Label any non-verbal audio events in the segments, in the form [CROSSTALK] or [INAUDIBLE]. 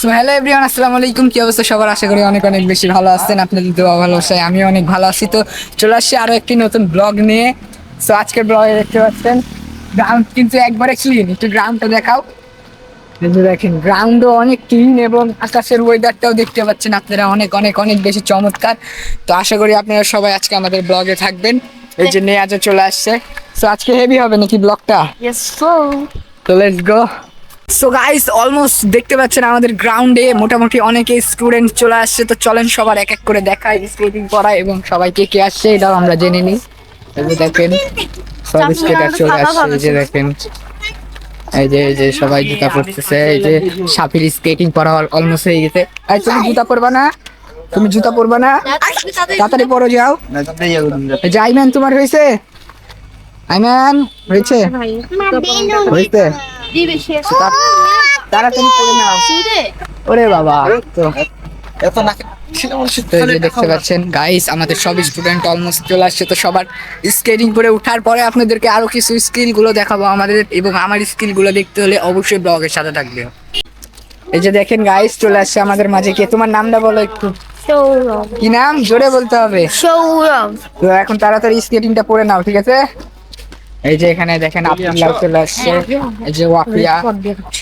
So hello everyone আসসালামু আলাইকুম। কি অবস্থা সবার? আশা করি অনেক অনেক বেশি ভালো আছেন। আপনাদের দোয়া ভালোবাসায় আমি অনেক ভালো আছি। তো চলে আসছি আরও একটি নতুন ব্লগ নিয়ে। সো আজকের ব্লগে দেখতে পাচ্ছেন গ্রাউন্ড কিন্তু একবারে ক্লিন একটু গ্রাউন্ডটা দেখাও। দেখেন গ্রাউন্ডও অনেক ক্লিন এবং আকাশের ওয়েদারটাও দেখতে পাচ্ছেন আপনারা অনেক অনেক অনেক বেশি চমৎকার। তো আশা করি আপনারা সবাই আজকে আমাদের ব্লগে থাকবেন। এই যে নেয়াজও চলে আসছে। সো আজকে হেভি হবে নাকি ব্লগটা. তো let's go so guys almost দেখতে পাচ্ছেন আমাদের গ্রাউন্ডে মোটামুটি অনেকে স্টুডেন্ট চলে আসছে। তো চলেন সবার এক এক করে দেখাই স্কেটিং করা এবং সবাই কে কে আসছে এটাও আমরা জেনে নিই। এই যে দেখেন সব স্কেটার চলে আসছে এই যে দেখেন। এই যে এই যে সবাই জুতা পরতেছে এই যে সাপির স্কেটিং করা অলমোস্ট হয়ে গেছে। এই তুমি জুতা পরবা না? তুমি জুতা পরবা না? তাড়াতাড়ি পরো যাও। এই যে আইম্যান তোমার হয়েছে? আইম্যান হয়েছে? হয়েছে? তাড়াতাড়ি পরে নাও। ওরে বাবা। তো তো এই দেখতে পাচ্ছেন গাইস আমাদের সব স্টুডেন্ট অলমোস্ট চলে আসছে তো সবার স্কেটিং করে ওঠার পরে আপনাদেরকে আরও কিছু স্কিলগুলো দেখাবো আমাদের এবং আমার স্কিলগুলো দেখতে হলে অবশ্যই ব্লগের সাথে থাকবে। এই যে দেখেন গাইস চলে আসছে আমাদের মাঝে কে? তোমার নামটা বলো একটু। কি নাম? জোরে বলতে হবে। সৌরভ। তো এখন তাড়াতাড়ি স্কেটিংটা পরে নাও ঠিক আছে? এই যে এখানে দেখেন আব্দুল্লাহ চলে আসছে। এই যে ওয়াফিয়া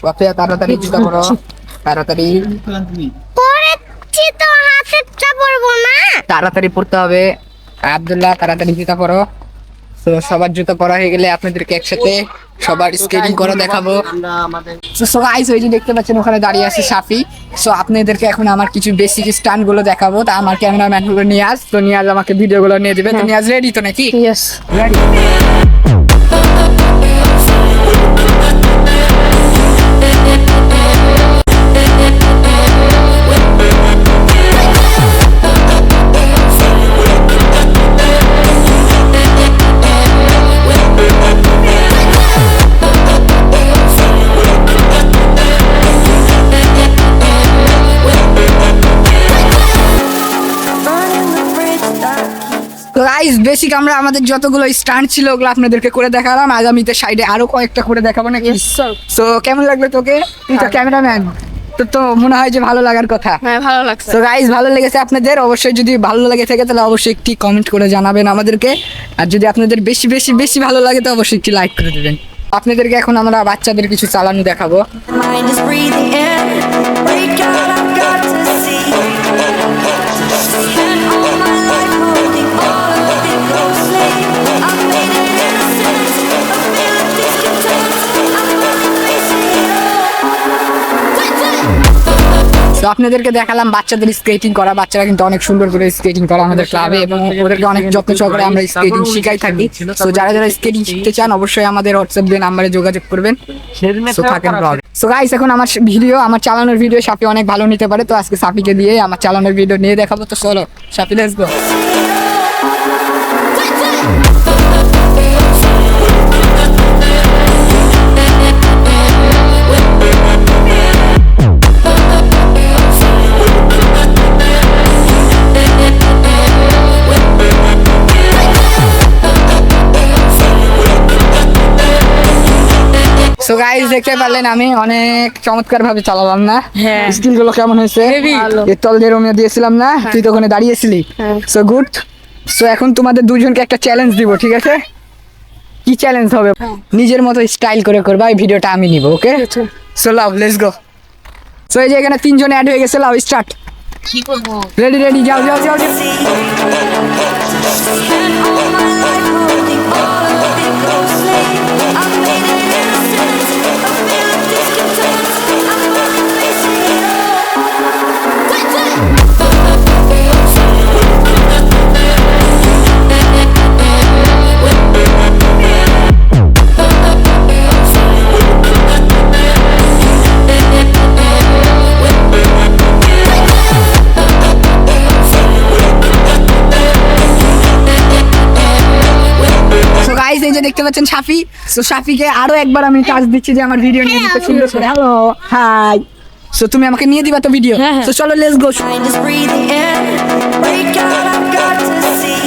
ওয়াফিয়া তাড়াতাড়ি [LAUGHS] জুতা পরো তাড়াতাড়ি। পড়েছি তো হাতেরটা পরবো না। তাড়াতাড়ি পড়তে হবে। আব্দুল্লাহ তাড়াতাড়ি জুতা পরো। তো সবার জুতো পরা হয়ে গেলে আপনাদেরকে একসাথে সবার স্কেটিং করা দেখাবো। তো সো গাইস ওই যে দেখতে পাচ্ছেন ওখানে দাঁড়িয়ে আছে সাফি। সো আপনাদেরকে এখন আমার কিছু বেসিক স্টান্টগুলো দেখাবো। তা আমার ক্যামেরাম্যান হলো নিয়াজ তো নিয়াজ আমাকে ভিডিও গুলো নিয়ে দেবে। তো নিয়াজ রেডি তো নাকি? ইয়েস রেডি বেসিক আমরা আমাদের যতগুলো স্টান্ট ছিল ওগুলো আপনাদেরকে করে দেখালাম। আগামীতে সাইডে আরও কয়েকটা করে দেখাবো নাকি? তো কেমন লাগল তোকে? তুই তো ক্যামেরাম্যান। তো তো মনে হয় যে ভালো লাগার কথা। হ্যাঁ ভালো লাগছে। তো গাইস ভালো লেগেছে আপনাদের? অবশ্যই যদি ভালো লেগে থাকে তাহলে অবশ্যই একটি কমেন্ট করে জানাবেন আমাদেরকে। আর যদি আপনাদের বেশি বেশি বেশি ভালো লাগে তো অবশ্যই একটি লাইক করে দেবেন। আপনাদেরকে এখন আমরা বাচ্চাদের কিছু চালানো দেখাবো। তো আপনাদেরকে দেখালাম বাচ্চাদের স্কেটিং করা। বাচ্চারা কিন্তু অনেক সুন্দর করে স্কেটিং করা আমাদের ক্লাবে এবং ওদেরকে অনেক যত্ন সহকারে আমরা স্কেটিং শিখাই থাকি। তো যারা যারা স্কেটিং শিখতে চান, অবশ্যই আমাদের হোয়াটসঅ্যাপ দিয়ে নাম্বারে যোগাযোগ করবেন। সো গাইস এখন আমার ভিডিও আমার চালানোর ভিডিও সাপি অনেক ভালো নিতে পারে। তো, আজকে সাপিকে দিয়ে আমার চালানোর ভিডিও নিয়ে দেখাবো। তো, চলো সাপি লেটস গো সো গাইস দেখতে পারলেন আমি অনেক চমৎকার ভাবে চালালাম না? হ্যাঁ। স্কিলগুলো কেমন হয়েছে। এর তল দিয়ে রোমিও দিয়েছিলাম না? তুই তো ওখানে দাঁড়িয়েছিলি। হ্যাঁ। সো গুড সো এখন তোমাদের দুজনকে একটা চ্যালেঞ্জ দিব ঠিক আছে? কি চ্যালেঞ্জ হবে? নিজের মতো স্টাইল করে করবা এই ভিডিওটা আমি নিব okay so love let's go so এই যে এখানে তিনজন অ্যাড হয়ে গেছে লাভ স্টার্ট রেডি রেডি যাও যাও যাও পাচ্ছেন সাফি তো সাফিকে আরও একবার আমি টাচ দিচ্ছি যে আমার ভিডিও নিয়ে দিতে সুন্দর করে হ্যালো হাই সো তুমি আমাকে নিয়ে দিবা তো ভিডিও হ্যাঁ, হ্যাঁ। সো চলো let's go breathing in. Break out, I've got to see.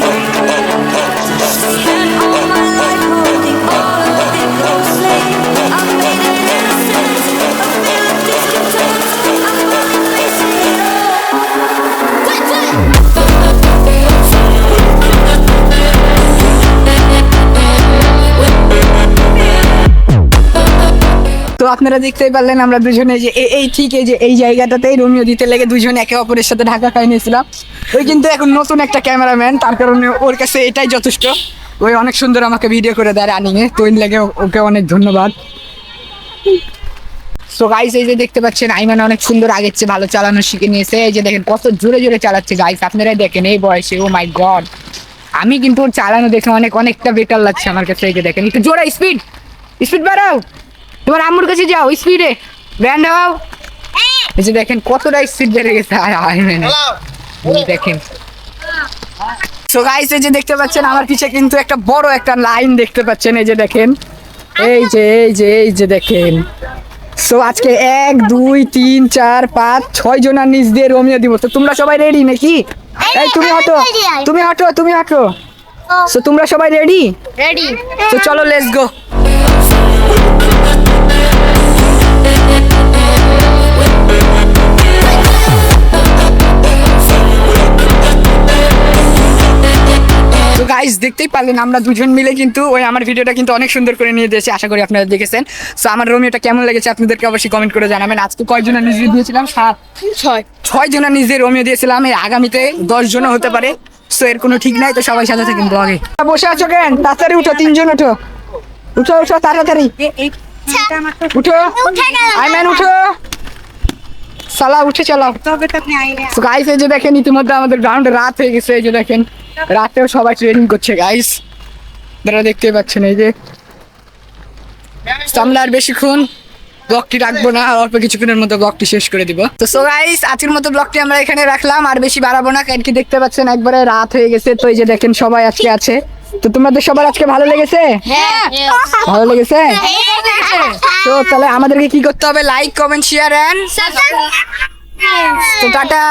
আপনারা দেখতেই পারলেন আমরা দুজনে যে এই ঠিক এই যে এই জায়গাটাতেই রোমিও দিতে লেগে দুজনে একে অপরের সাথে ঢাকা খাই নিয়েছিলাম। ওই কিন্তু এখন নতুন একটা ক্যামেরাম্যান, তার কারণে ওর কাছে এটাই যথেষ্ট। ওই অনেক সুন্দর আমাকে ভিডিও করে দেয় রানিং এ তো ওই লেগে ওকে অনেক ধন্যবাদ। সো গাইস এই যে দেখতে পাচ্ছেন, আইমান অনেক সুন্দর আগের চেয়ে ভালো চালানো শিখে নিয়েছে। এই যে দেখেন, কত জোরে জোরে চালাচ্ছে। গাইস আপনারাই দেখেন এই বয়সে ও মাই গড আমি কিন্তু ওর চালানো দেখে অনেক অনেকটা বেটার লাগছে আমার কাছে। এই যে দেখেন, একটু জোরে স্পিড স্পিড বাড়াও! তোমার আম্মুর কাছে যাও স্পিডে ব্যান্ড হও। এই যে দেখেন কতটা স্পিড বেড়ে গেছে। আর আইমান দেখেন। সো গাইস এই যে দেখতে পাচ্ছেন আমার পিছে কিন্তু একটা বড় একটা লাইন দেখতে পাচ্ছেন এই যে দেখেন। এই যে এই যে এই যে দেখেন। সো আজকে এক দুই তিন চার পাঁচ ছয় জনের নিচ দিয়ে রোমিও দিব। তো তোমরা সবাই রেডি নাকি? এই তুমি হটো। তুমি হটো তুমি হটো। সো তোমরা সবাই রেডি রেডি তো চলো লেটস গো তো গাইস দেখতেই পারলেন আমরা দুজন মিলে কিন্তু ওই আমার ভিডিওটা কিন্তু অনেক সুন্দর করে নিয়ে দিয়েছি আশা করি আপনারা দেখেছেন। সো আমার রোমিওটা কেমন লেগেছে আপনাদেরকে অবশ্যই কমেন্ট করে জানাবেন। আজকে কয়জনের নিজে দিয়েছিলাম? সাত। ছয়। ছয় জনের নিজে রোমিও দিয়েছিলাম এই আগামীতে দশ জনও হতে পারে। সো এর কোনো ঠিক নাই তো সবাই সাথে থাকেন ব্লগে বসে আছো কেন? তাড়াতাড়ি উঠো তিনজন উঠো। উঠো উঠো তাড়াতাড়ি। উঠো। আইম্যান উঠো। সালা উঠে চালাও। তো গাইস এই যে দেখেন ইতিমধ্যে আমাদের গ্রাউন্ডে রাত হয়ে গেছে এই যে দেখেন। রাতেও সবাই ট্রেনিং করছে গাইস আপনারা দেখতেই পাচ্ছেন এই যে। আমরা আর বেশিক্ষণ ব্লগটি রাখব না আর অল্প কিছুক্ষণের মধ্যে ব্লগটি শেষ করে দিব। তো সো গাইস আজকের মতো ব্লগটি আমরা এখানে রাখলাম আর বেশি বাড়াবো না কারণ কি দেখতে পাচ্ছেন একবারে রাত হয়ে গেছে তো এই যে দেখেন সবাই আজকে আছে। তো তোমাদের সবার আজকে ভালো লেগেছে? হ্যাঁ ভালো লেগেছে? তো তাহলে আমাদেরকে কি করতে হবে? লাইক কমেন্ট শেয়ার এন্ড তো টাটা।